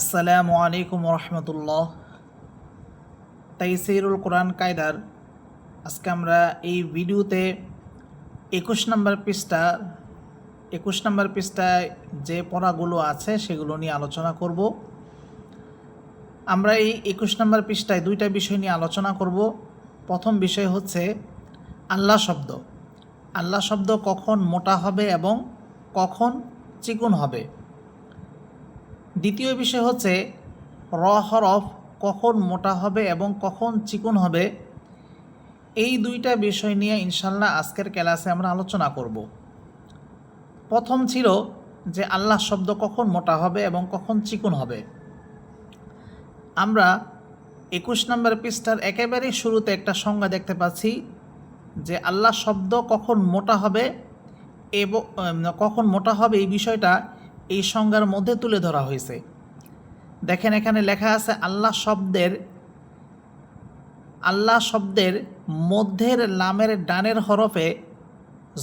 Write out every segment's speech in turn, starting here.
আসসালামু আলাইকুম রহমতুল্লাহ তাইসিরুল কোরআন কায়দার আজকে আমরা এই ভিডিওতে একুশ নম্বর পৃষ্ঠা, একুশ নম্বর পৃষ্ঠায় যে পড়াগুলো আছে সেগুলো নিয়ে আলোচনা করব। আমরা এই একুশ নম্বর পৃষ্ঠায় দুইটা বিষয় নিয়ে আলোচনা করব। প্রথম বিষয় হচ্ছে আল্লাহ শব্দ। আল্লাহ শব্দ কখন মোটা হবে এবং কখন চিকুন হবে? দ্বিতীয় বিষয় হচ্ছে র হরফ কখন মোটা হবে এবং কখন চিকুন হবে, এই দুইটা বিষয় নিয়ে ইনশাল্লাহ আজকের ক্লাসে আমরা আলোচনা করব। প্রথম ছিল যে আল্লাহ শব্দ কখন মোটা হবে এবং কখন চিকুন হবে। আমরা একুশ নম্বর পৃষ্ঠার একেবারে শুরুতে একটা সংজ্ঞা দেখতে পাচ্ছি যে আল্লাহ শব্দ কখন মোটা হবে, এবং কখন মোটা হবে এই বিষয়টা এই সংজ্ঞার মধ্যে তুলে ধরা হয়েছে। দেখেন এখানে লেখা আছে, আল্লাহ শব্দের আল্লাহ শব্দের মধ্যের লামের ডানের হরফে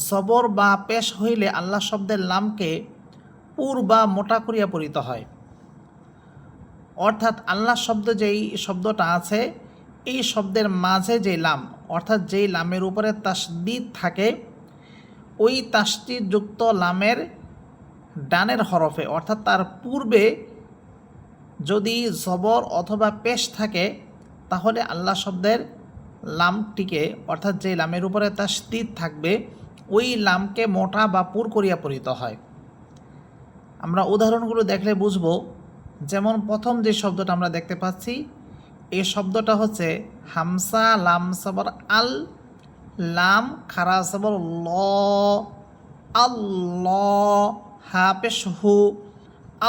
জবর বা পেশ হইলে আল্লাহ শব্দের লামকে পুর বা মোটা করিয়া পড়িতে হয়। অর্থাৎ আল্লাহ শব্দ যেই শব্দটা আছে, এই শব্দের মাঝে যে লাম, অর্থাৎ যেই লামের উপরে তাসদিদ থাকে, ওই তাসদিদযুক্ত লামের ডানের হরফে, অর্থাৎ তার পূর্বে যদি জবর অথবা পেশ থাকে, তাহলে আল্লাহ শব্দের লামটিকে, অর্থাৎ যে লামের উপরে তাসদিদ থাকবে, ওই লামকে মোটা বা পুর করিয়া পরিত হয়। আমরা উদাহরণগুলো দেখলে বুঝব, যেমন প্রথম যে শব্দটা আমরা দেখতে পাচ্ছি এই শব্দটা হচ্ছে হামসা লাম সবর আল, লাম খারা সবর ল আল্লাহ হা পেশ হু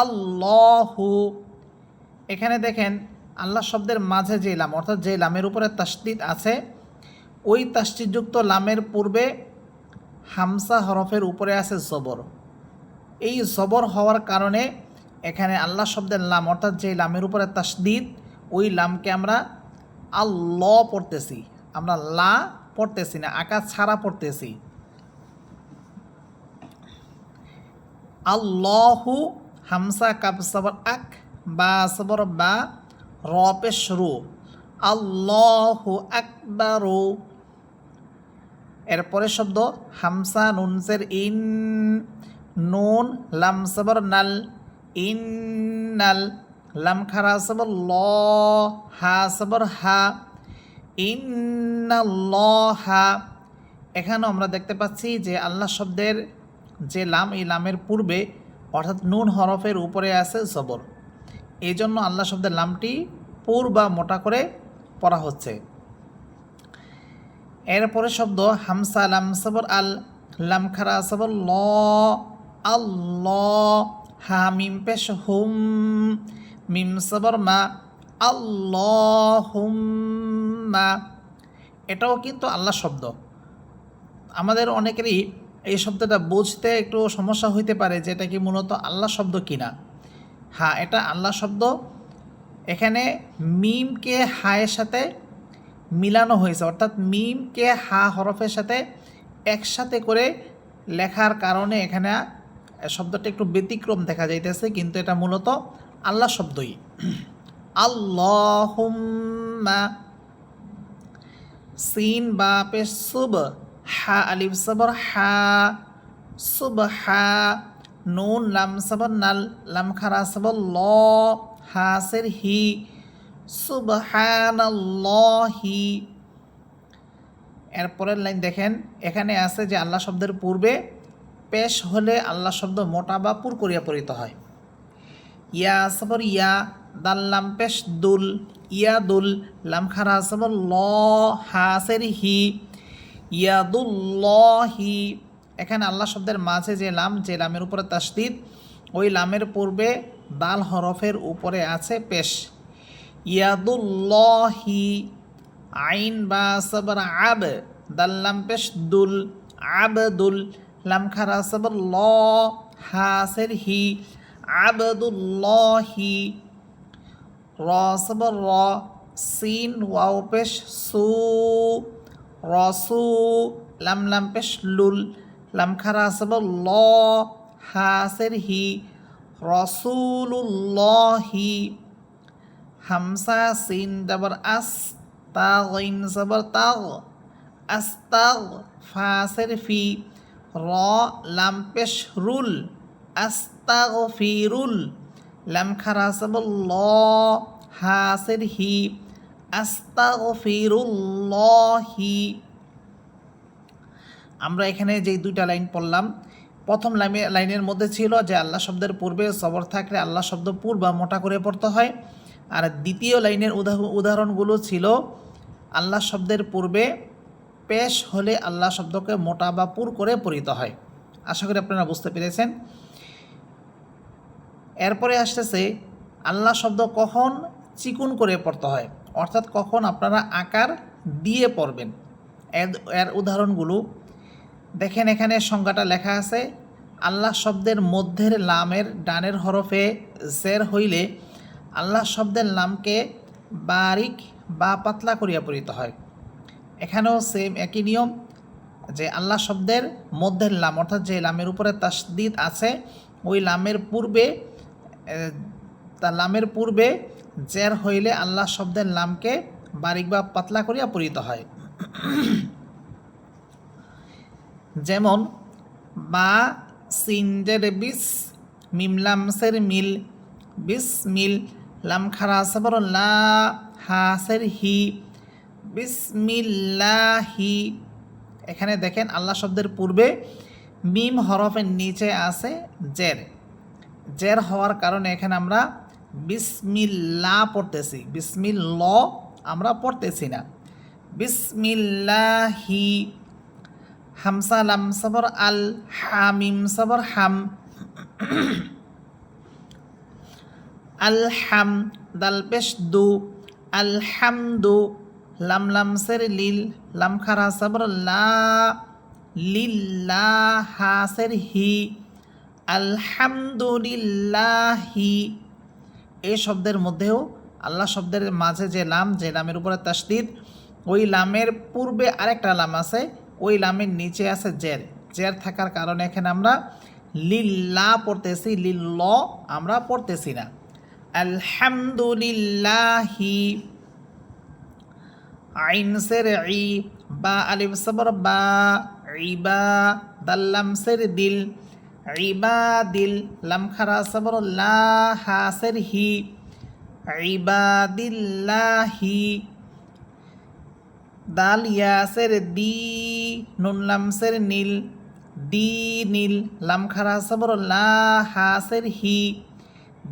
আল্লাহু। এখানে দেখেন, আল্লাহ শব্দের মাঝে যে লাম, অর্থাৎ যে লামের উপরে তাসদিদ আছে, ওই তাসদিদযুক্ত লামের পূর্বে হামসা হরফের উপরে আছে জবর। এই জবর হওয়ার কারণে এখানে আল্লাহ শব্দের লাম, অর্থাৎ যে লামের উপরে তাসদিদ, ওই লামকে আমরা আল্লাহ পড়তেছি। আমরা লা পড়তেছি না আকাশ ছাড়া পড়তেছি। আল্লাহু হামসা কাব সবর আক, বা সবর বা রপে শুরু। আল্লাহু আকবারু। এরপরে শব্দ হামসা নুনসের ইন, নুন, লাম সবর নাল, ইন নাল, লাম খারা সবর ল, হা সবর হা, ইন্নাল্লাহা। এখানেও আমরা দেখতে পাচ্ছি যে আল্লাহ শব্দের যে লাম এই লামের পূর্বে, অর্থাৎ নুন হরফের উপরে আছে জবর। এই জন্য আল্লাহ শব্দের লামটি পুর বা মোটা করে পড়া হচ্ছে। এরপরে শব্দ হামসা লাম সবর আল, লাম খারা সবর ল আল্লাহ হা মিম পেশ হুম, মিম সবর মা আল্লাহুম্মা এটাও কিন্তু আল্লাহ শব্দ। আমাদের অনেকেরই এই শব্দটা বুঝতে একটু সমস্যা হইতে পারে যে এটা কি মূলত আল্লাহ শব্দ কিনা। হ্যাঁ এটা আল্লাহ শব্দ। এখানে মিমকে হায়ের সাথে মিলানো হয়েছে, অর্থাৎ মিমকে হা হরফের সাথে একসাথে করে লেখার কারণে এখানে শব্দটা একটু ব্যতিক্রম দেখা যাইতেছে, কিন্তু এটা মূলত আল্লাহ শব্দই। আল্লাহুম্মা, সিন বা পেশ সুব হা আলিফ সবর হা, সুব হা, নুন, লাম সবর নাল, লাম খারা সবর ল হাসের হি সুবহানাল্লাহি এরপরের লাইন দেখেন, এখানে আছে যে আল্লাহ শব্দের পূর্বে পেশ হলে আল্লাহ শব্দ মোটা বা পুর করিয়া পরিত হয়। ইয়া সবর ইয়া দাল্লাম পেশ, দুল, ইয়া, দুল, লাম, খারা সবর ল হাসের হি ইয়াদুল্লহি। এখানে আল্লাহ শব্দের মাঝে যে লাম, যে লামের উপরে তাসদিদ ওই লামের পূর্বে দাল হরফের উপরে আছে পেশ। ইয়াদুল্লহি, আইন বা সবর আব দাল্লাম পেশ দুল আবদুল লাম খারা সবর ল হাসের হি, আবদুল্লহি, র সবর র, সিন, ওয়াও পেশ সু রসু লাম লাম পেশ লুল লাম খারা ল হাসের হি রসুল্লাহি হামসা সিন জবর আস তা গইন জবর তাগ আস্তাগ ফাসের ফি র লাম পেশ রুল আস্তাগ ফিরুল লাম খারা ল হাসের হি আস্তাগ ফিরুল্লাহি আমরা এখানে যেই দুইটা লাইন পড়লাম, প্রথম লাইনে লাইনের মধ্যে ছিল যে আল্লাহ শব্দের পূর্বে সবর থাকলে আল্লাহ শব্দ পূর বা মোটা করে পড়তে হয়। আর দ্বিতীয় লাইনের উদাহরণগুলো ছিল আল্লাহ শব্দের পূর্বে পেশ হলে আল্লাহ শব্দকে মোটা বা পুর করে পড়িতে হয়। আশা করি আপনারা বুঝতে পেরেছেন। এরপরে আসতেছে, আল্লাহ শব্দ কখন চিকুন করে পড়তে হয়? অর্থাৎ কখন আপনারা আকার দিয়ে পড়বেন। এর উদাহরণগুলো দেখেন এখানে সংজ্ঞাটা লেখা আছে, আল্লাহ শব্দের মধ্যের লামের ডানের হরফে জের হইলে আল্লাহ শব্দের লামকে বারিক বা পাতলা করিয়া পড়িতে হয়। এখানেও সেম একই নিয়ম, যে আল্লাহ শব্দের মধ্যের লাম, অর্থাৎ যে লামের উপরে তাসদিদ আছে, ওই লামের পূর্বে তা লামের পূর্বে জের হইলে আল্লাহ শব্দের লামকে বারিক বা পাতলা করিয়া পড়িতে হয়। যেমন বা সিনজের বিস মিমলামসের মিল, বিস মিল লাম খারা লা হাসের হি বিসমিল্লাহি এখানে দেখেন আল্লাহ শব্দের পূর্বে মিম হরফের নিচে আছে জের। জের হওয়ার কারণে এখানে আমরা বিসমিল্লা পড়তেছি। বিসমিল ল আমরা পড়তেছি না। বিসমিল্লাহি। হামসা, লাম, সবর, আল, হামিম, সবর, হাম। আলহাম দাল পেশ দু লাম লাম, সের, লিল। লাম, খারা, সবর, লা। লিল্লা হাসের হি। আলহামদুলিল্লাহি। এই শব্দের মধ্যেও আল্লাহ শব্দের মাঝে যে লাম, যে লামের উপরে তাসদিদ ওই লামের পূর্বে আরেকটা লাম আছে, ওই লামের নিচে আছে জের। জের থাকার কারণে এখানে আমরা লিল্লা পড়তেছি লিল্ল আমরা পড়তেছি না। আলহামদুলিল্লাহি আইন সের ই, বা আলিফ সবর বা ইবা দাল্লাম সের দিল। ইবা দিল লাম খারা লা হাসের হি ইবাদিল্লাহি দাল ইয়াসের দি, নুন লামসের নীল। দি নীল লাম খারা লা হাসের হি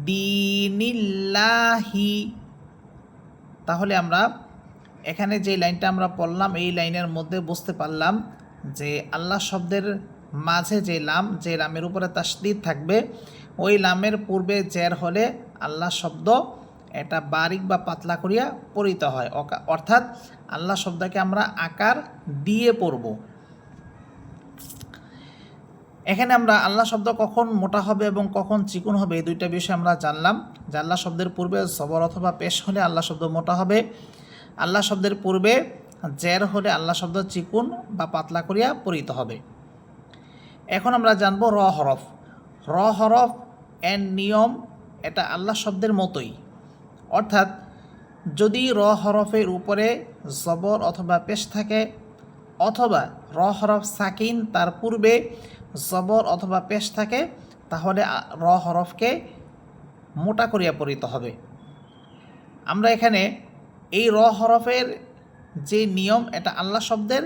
দিনিল্লাহি। তাহলে আমরা এখানে যে লাইনটা আমরা পড়লাম, এই লাইনের মধ্যে বুঝতে পারলাম যে আল্লাহ শব্দের মাঝে যে লাম, যে লামের উপরে তাসদিদ থাকবে, ওই লামের পূর্বে জের হলে আল্লাহ শব্দ এটা বারিক বা পাতলা করিয়া পড়িতে হয়। অর্থাৎ আল্লাহ শব্দকে আমরা আকার দিয়ে পড়ব। এখানে আমরা আল্লাহ শব্দ কখন মোটা হবে এবং কখন চিকুন হবে, এই দুইটা বিষয় আমরা জানলাম। যে আল্লাহ শব্দের পূর্বে সবর অথবা পেশ হলে আল্লাহ শব্দ মোটা হবে। আল্লাহ শব্দের পূর্বে জের হলে আল্লাহ শব্দ চিকুন বা পাতলা করিয়া পড়িত হবে। এখন আমরা জানব র হরফ। র হরফ এর নিয়ম এটা আল্লাহ শব্দের মতোই। অর্থাৎ যদি র হরফের উপরে জবর অথবা পেশ থাকে অথবা র হরফ সাকিন তার পূর্বে জবর অথবা পেশ থাকে, তাহলে র হরফকে মোটা করিয়া পড়িতে হবে। আমরা এখানে এই র হরফের যে নিয়ম এটা আল্লাহ শব্দের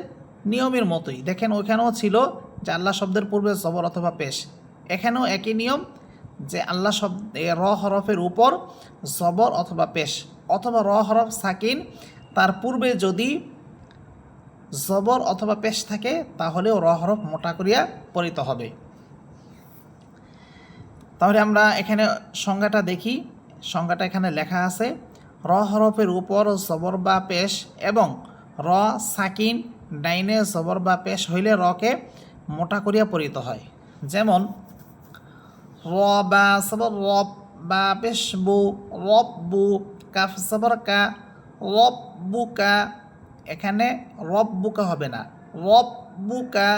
নিয়মের মতোই। দেখেন ওইখানেও ছিল যে আল্লাহ শব্দের পূর্বে জবর অথবা পেশ। এখানেও একই নিয়ম যে আল্লাহ শব্দ র হরফের উপর জবর অথবা পেশ অথবা র হরফ সাকিন, তার পূর্বে যদি জবর অথবা পেশ থাকে, তাহলেও র হরফ মোটা করিয়া পড়িতে হবে। তাহলে আমরা এখানে সংজ্ঞাটা দেখি। সংজ্ঞাটা এখানে লেখা আছে, র হরফের উপর জবর বা পেশ এবং র সাকিন, ডাইনে জবর বা পেশ হইলে রকে মোটা করিয়া পড়িতে হয়। যেমন র বা সবর রব বা পেশ বু রব বু কাফ সবর কা রব বুকা এখানে রব বুকা হবে না। রব বুকা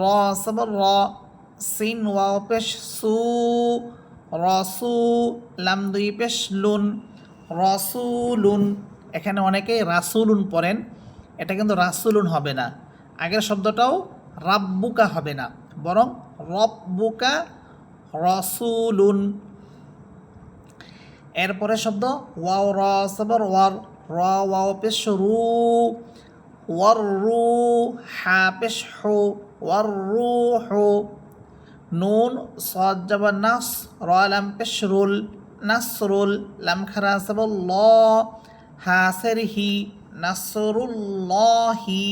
র সবর র, সিন ওয়াও পেশ সু রসু লাম দুই পেশ লুন রসুলুন এখানে অনেকেই রাসুলুন পড়েন। এটা কিন্তু রাসুলুন হবে না। আগের শব্দটাও রাব্বুকা হবে না, বরং রব্বুকা রসুলুন। এরপরে শব্দ ওয়াও র সবর ওয়ার, র ওয়াও পেশ রু ওয়ার রু হা পেশ হু ওয়ার রু হু। নুন, সদ নাস, র লাম পেশ রুল নাসরুল, লাম খারা সবর ল হাসের হি নাসরুল্লাহি।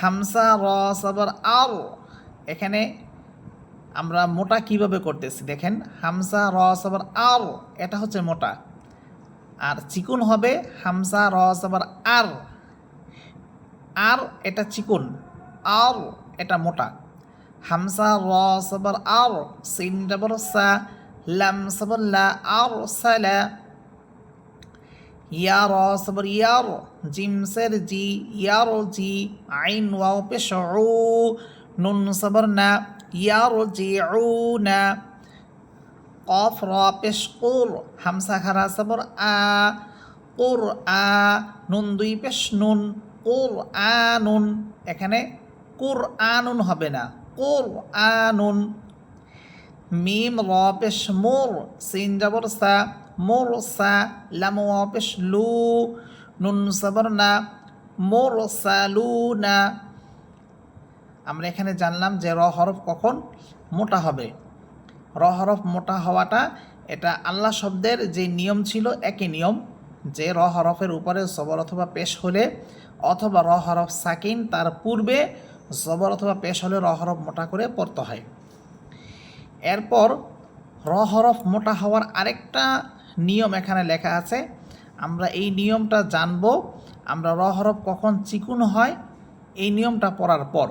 হামসা, র, সবর আর এখানে আমরা মোটা কীভাবে করতেছি? দেখেন, হামসা, র, সবর আর এটা হচ্ছে মোটা। আর চিকুন হবে হামসা, র, সবর আর আর এটা চিকুন। আর এটা মোটা। হামসা, র, সবর আর সিন ডবর সা, লাম সবর লা আর সালা। ইয়া র, সবর ইয়ার জিম সের জি ইয়ার জি, আইন ওয়াও পেশ নুন সবর না ইয়ার জি না, কফ র পেশ কুর, হামসা খারা সবর আ, কুর আ, নুন দুই পেশ নুন, কুর নুন, এখানে কুর আনুন হবে না, কুর আনুন মিম র পেশ মোর, সিন জবর সা মোর সা লাম লু নুন সবর না মোর সালু না আমরা এখানে জানলাম যে র হরফ কখন মোটা হবে। র হরফ মোটা হওয়াটা এটা আল্লাহ শব্দের যে নিয়ম ছিল, একই নিয়ম যে র হরফের উপরে জবর অথবা পেশ হলে অথবা র হরফ সাকিন তার পূর্বে জবর অথবা পেশ হলে র হরফ মোটা করে পড়তে হয়। এরপর র হরফ মোটা হওয়ার আরেকটা নিয়ম এখানে লেখা আছে। আমরা এই নিয়মটা জানব, আমরা র হরফ কখন চিকুন হয়, এই নিয়মটা পড়ার পর।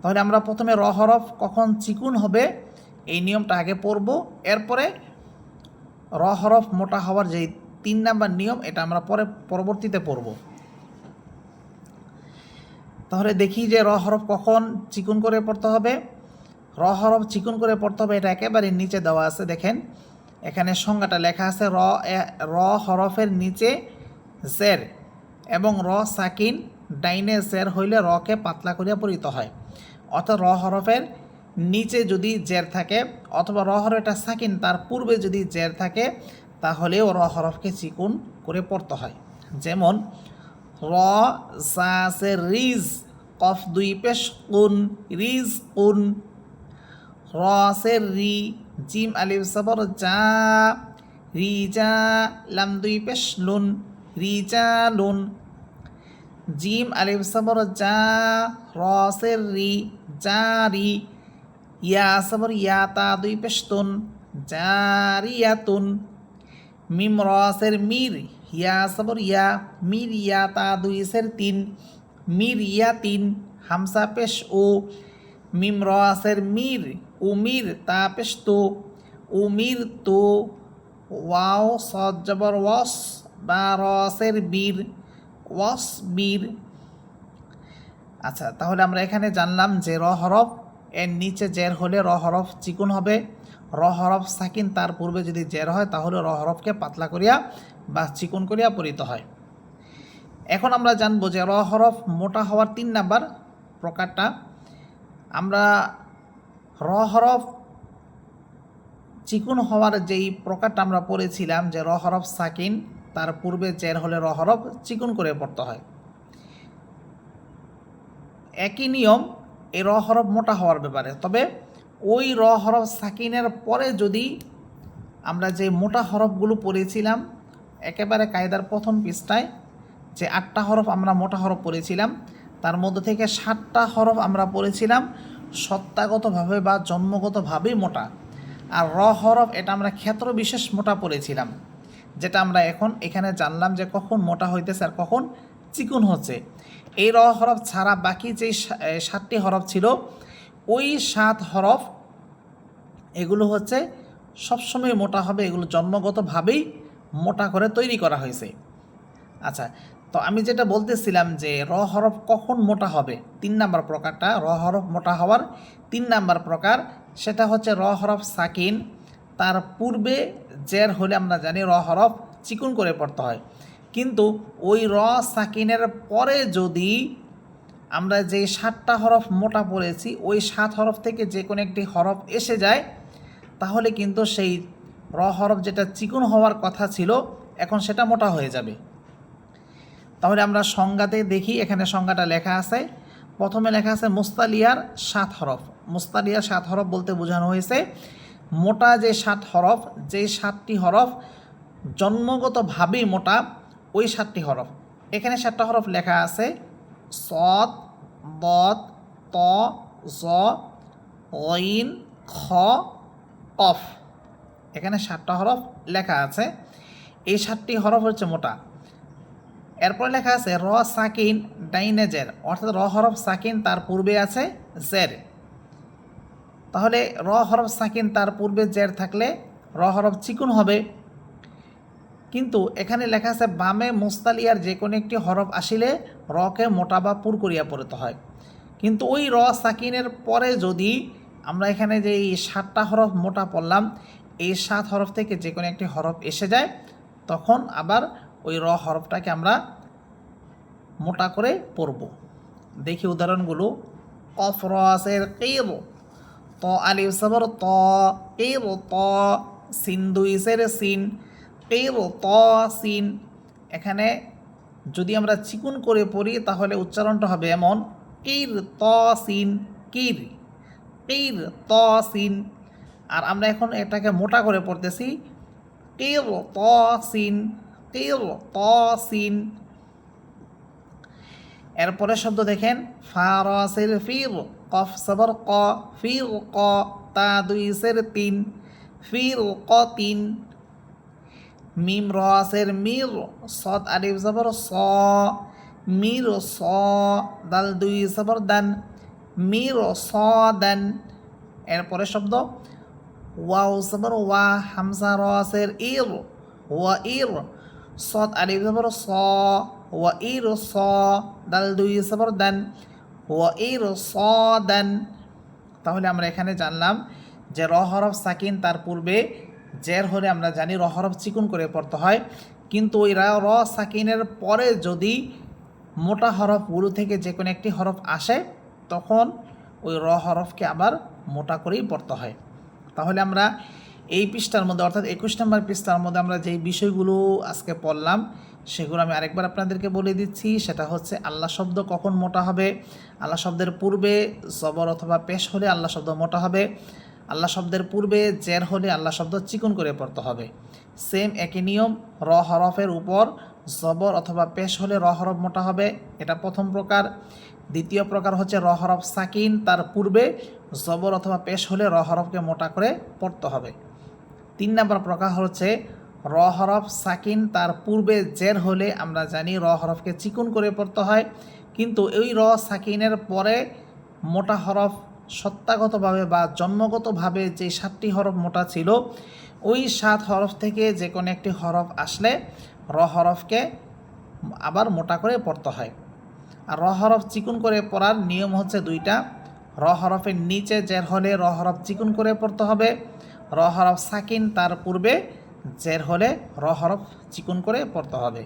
তাহলে আমরা প্রথমে র হরফ কখন চিকুন হবে, এই নিয়মটা আগে পড়ব। এরপরে র হরফ মোটা হওয়ার যে তিন নাম্বার নিয়ম, এটা আমরা পরে পরবর্তীতে পড়ব। তাহলে দেখি যে র হরফ কখন চিকুন করে পড়তে হবে। র হরফ চিকুন করে পড়তে হবে, এটা একেবারে নিচে দেওয়া আছে, দেখেন। এখানে সংজ্ঞাটা লেখা আছে র র হরফের নিচে জের এবং র সাকিন, ডাইনে জের হইলে রকে পাতলা করিয়া পরিত হয়। অর্থাৎ র হরফের নিচে যদি জের থাকে অথবা র হরফটা সাকিন তার পূর্বে যদি জের থাকে তাহলেও র হরফকে চিকুন করে পড়তে হয়। যেমন, র সে রিজ, কফ দুই পেশ কুন, রিজ কুন। রসের রি জিম আলিফ সবর যা রিজা লাম দুই পেশ লুন, রিজা লুন। জিম আলিফ সবর যা রসের রি যা রি। ইয়া সবর ইয়া তা দুই পেশ তুন জারিয়াতুন মিম রসের মির, ইয়া সবর ইয়া, মির ইয়া তা দুই সের তিন, মির ইয়া তিন, হামসা পেশ ও মিম রসের মির উমির তা পেশ উমির তো ওয়াও সজ্জবর জবর ওয়াস বা রসের বীর। ওয়াস বীর। আচ্ছা তাহলে আমরা এখানে জানলাম যে র হরফ, এর নিচে জের হলে র হরফ চিকুন হবে। র হরফ সাকিন তার পূর্বে যদি জের হয়, তাহলে র হরফকে পাতলা করিয়া বা চিকুন করিয়া পরিত হয়। এখন আমরা জানব যে র হরফ মোটা হওয়ার তিন নাম্বার প্রকারটা। আমরা র হরফ চিকুন হওয়ার যেই প্রকারটা আমরা পড়েছিলাম যে র হরফ সাকিন, তার পূর্বে জের হলে র হরফ চিকুন করে পড়তে হয়। একই নিয়ম এই র হরফ মোটা হওয়ার ব্যাপারে। তবে ওই র হরফ সাকিনের পরে যদি আমরা যে মোটা হরফগুলো পড়েছিলাম, একেবারে কায়দার প্রথম পৃষ্ঠায় যে আটটা হরফ আমরা মোটা হরফ পড়েছিলাম, তার মধ্যে থেকে সাতটা হরফ আমরা পড়েছিলাম সত্তাগতভাবে বা জন্মগতভাবেই মোটা। আর র হরফ, এটা আমরা ক্ষেত্র বিশেষ মোটা পড়েছিলাম, যেটা আমরা এখন এখানে জানলাম যে কখন মোটা হইতেছে আর কখন চিকুন হচ্ছে। এই র হরফ ছাড়া বাকি যে সাতটি হরফ ছিল, ওই সাত হরফ, এগুলো হচ্ছে সবসময় মোটা হবে, এগুলো জন্মগতভাবেই মোটা করে তৈরি করা হয়েছে। আচ্ছা তো আমি যেটা বলতেছিলাম যে র হরফ কখন মোটা হবে? তিন নাম্বার প্রকারটা, র হরফ মোটা হওয়ার তিন নাম্বার প্রকার, সেটা হচ্ছে র হরফ সাকিন। তার পূর্বে জের হলে আমরা জানি র হরফ চিকুন করে পড়তে হয়। কিন্তু ওই র সাকিনের পরে যদি আমরা যে সাতটা হরফ মোটা পড়েছি, ওই সাত হরফ থেকে যে কোনো একটি হরফ এসে যায়, তাহলে কিন্তু সেই র হরফ যেটা চিকুন হওয়ার কথা ছিল, এখন সেটা মোটা হয়ে যাবে। তাহলে আমরা সংজ্ঞাতে দেখি, এখানে সংজ্ঞাটা লেখা আছে। প্রথমে লেখা আছে মুস্তালিয়ার সাত হরফ। মুস্তালিয়ার সাত হরফ বলতে বোঝানো হয়েছে, মোটা যে সাত হরফ যে সাতটি হরফ জন্মগতভাবেই মোটা, ওই সাতটি হরফ। এখানে সাতটা হরফ লেখা আছে সদ বদ ত, জ, ঐন, খ, কফ। এখানে সাতটা হরফ লেখা আছে। এই সাতটি হরফ হচ্ছে মোটা। এরপর লেখা আছে, র সাকিন ডাইনে জের, অর্থাৎ র হরফ সাকিন তার পূর্বে আছে জের। তাহলে র হরফ সাকিন তার পূর্বে জের থাকলে র হরফ চিকুন হবে। কিন্তু এখানে লেখা আছে, বামে মুস্তালিয়ার যে কোনো একটি হরফ আসিলে রকে মোটা বা পুর করিয়া পড়তে হয়। কিন্তু ওই র সাকিনের পরে যদি আমরা এখানে যে এই সাতটা হরফ মোটা পড়লাম, এই সাত হরফ থেকে যে কোনো একটি হরফ এসে যায়, তখন আবার ওই র হরফটাকে আমরা মোটা করে পড়ব। দেখি উদাহরণগুলো। কফ রসের কেব ত আলিফ সবর ত কেব ত, সিন দুইসের সিন কেব ত, সিন। এখানে যদি আমরা চিকুন করে পড়ি, তাহলে উচ্চারণটা হবে এমন কির ত, সিন কির কির ত, সিন। আর আমরা এখন এটাকে মোটা করে পড়তেছি কির ত, সিন। কির ত সিন এরপরে শব্দ দেখেন, ফারসের ফির, কফ সবর ক, ফির ক, তা দুই সের তিন, ফির ক তিন। মিম রসের মির, সদ আলিফ জবর স, মির স, দাল দুই জবর দান, মির স দান। এরপরে শব্দ, ওয়াও জবর ওয়া হামজা রসের ইর, ওয়া ইর সদ আলিফ জবর স। ওয়া ইর স, দাল দুই জবর দান। ওয়া ইর স, দান। তাহলে আমরা এখানে জানলাম যে র হরফ সাকিন তার পূর্বে জের হলে আমরা জানি র হরফ চিকুন করে পড়তে হয়। কিন্তু ওই র র সাকিনের পরে যদি মোটা হরফ উরু থেকে যে কোনো একটি হরফ আসে, তখন ওই র হরফকে আবার মোটা করেই পড়তে হয়। তাহলে আমরা এই পৃষ্ঠার মধ্যে, অর্থাৎ একুশ নম্বর পৃষ্ঠার মধ্যে আমরা যেই বিষয়গুলো আজকে পড়লাম, সেগুলো আমি আরেকবার আপনাদেরকে বলে দিচ্ছি। সেটা হচ্ছে, আল্লাহ শব্দ কখন মোটা হবে? আল্লাহ শব্দের পূর্বে জবর অথবা পেশ হলে আল্লাহ শব্দ মোটা হবে। আল্লাহ শব্দের পূর্বে জের হলে আল্লাহ শব্দ চিকুন করে পড়তে হবে। সেম একই নিয়ম, র হরফের উপর জবর অথবা পেশ হলে র হরফ মোটা হবে। এটা প্রথম প্রকার। দ্বিতীয় প্রকার হচ্ছে, র হরফ সাকিন, তার পূর্বে জবর অথবা পেশ হলে র হরফকে মোটা করে পড়তে হবে। তিন নম্বর প্রকার হচ্ছে র হরফ, সাকিন, তার পূর্বে জের হলে আমরা জানি র হরফকে চিকুন করে পড়তে হয়। কিন্তু ওই র, সাকিনের পরে মোটা হরফ সত্তাগতভাবে বা জন্মগতভাবে যে সাতটি হরফ মোটা ছিল, ওই সাত হরফ থেকে যে কোনো একটি হরফ আসলে র হরফকে আবার মোটা করে পড়তে হয়। আর র হরফ চিকুন করে পড়ার নিয়ম হচ্ছে দুইটা, র হরফের নিচে জের হলে র হরফ চিকুন করে পড়তে হবে র হরফ সাকিন তার পূর্বে জের হলে র হরফ চিকুন করে পড়তে হবে।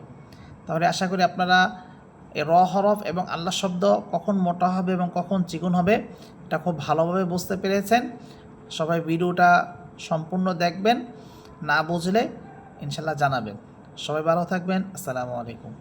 তাহলে আশা করি আপনারা র হরফ এবং আল্লাহ শব্দ কখন মোটা হবে এবং কখন চিকুন হবে, এটা খুব ভালোভাবে বুঝতে পেরেছেন। সবাই ভিডিওটা সম্পূর্ণ দেখবেন, না বুঝলে ইনশাল্লাহ জানাবেন। সবাই ভালো থাকবেন, আসসালামু আলাইকুম।